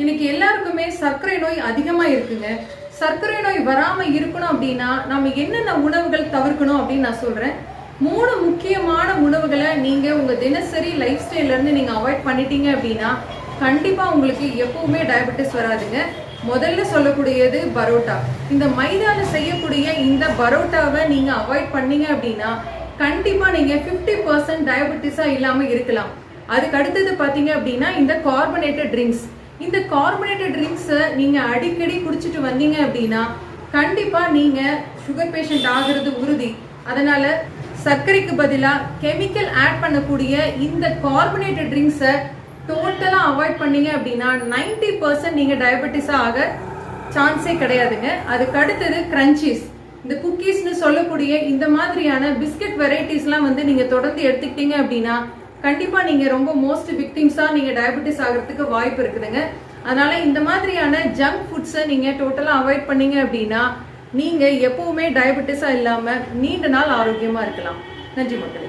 இன்னைக்கு எல்லாருக்குமே சர்க்கரை நோய் அதிகமா இருக்குங்க. சர்க்கரை நோய் வராம இருக்கணும் அப்படின்னா நம்ம என்னென்ன உணவுகள் தவிர்க்கணும் அப்படின்னு நான் சொல்றேன். மூணு முக்கியமான உணவுகளை நீங்க உங்க தினசரி லைஃப் ஸ்டைல்ல இருந்து நீங்க அவாய்ட் பண்ணிட்டீங்க அப்படின்னா கண்டிப்பா உங்களுக்கு எப்பவுமே டயபெட்டிஸ் வராதுங்க. முதல்ல சொல்லக்கூடியது பரோட்டா. இந்த மைதால செய்யக்கூடிய இந்த பரோட்டாவை நீங்க அவாய்ட் பண்ணீங்க அப்படின்னா கண்டிப்பா நீங்க 50% பர்சன்ட் டயபெட்டிஸா இல்லாம இருக்கலாம். அதுக்கு அடுத்தது பார்த்தீங்க அப்படின்னா இந்த கார்பனேட்டட் ட்ரிங்க்ஸ் இந்த கார்பனேட்டட் ட்ரிங்க்ஸை நீங்கள் அடிக்கடி குடிச்சிட்டு வந்தீங்க அப்படின்னா கண்டிப்பாக நீங்கள் சுகர் பேஷண்ட் ஆகிறது உறுதி. அதனால் சர்க்கரைக்கு பதிலாக கெமிக்கல் ஆட் பண்ணக்கூடிய இந்த கார்பனேட்டட் ட்ரிங்க்ஸை டோட்டலாக அவாய்ட் பண்ணீங்க அப்படின்னா 90% பர்சன்ட் நீங்கள் டயபெட்டிஸாக ஆக சான்ஸே கிடையாதுங்க. அதுக்கு அடுத்தது கிரன்ச்சிஸ் இந்த குக்கீஸ்னு சொல்லக்கூடிய இந்த மாதிரியான பிஸ்கட் வெரைட்டிஸ்லாம் வந்து நீங்கள் தொடர்ந்து எடுத்துக்கிட்டீங்க அப்படின்னா கண்டிப்பாக நீங்கள் ரொம்ப மோஸ்ட் விக்டிம்ஸாக நீங்கள் டயபெட்டிஸ் ஆகிறதுக்கு வாய்ப்பு இருக்குதுங்க. அதனால் இந்த மாதிரியான ஜங்க் ஃபுட்ஸை நீங்கள் டோட்டலாக அவாய்ட் பண்ணீங்க அப்படின்னா நீங்கள் எப்பவுமே டயபெட்டிஸாக இல்லாமல் நீண்ட நாள் ஆரோக்கியமாக இருக்கலாம். நன்றி மக்களே.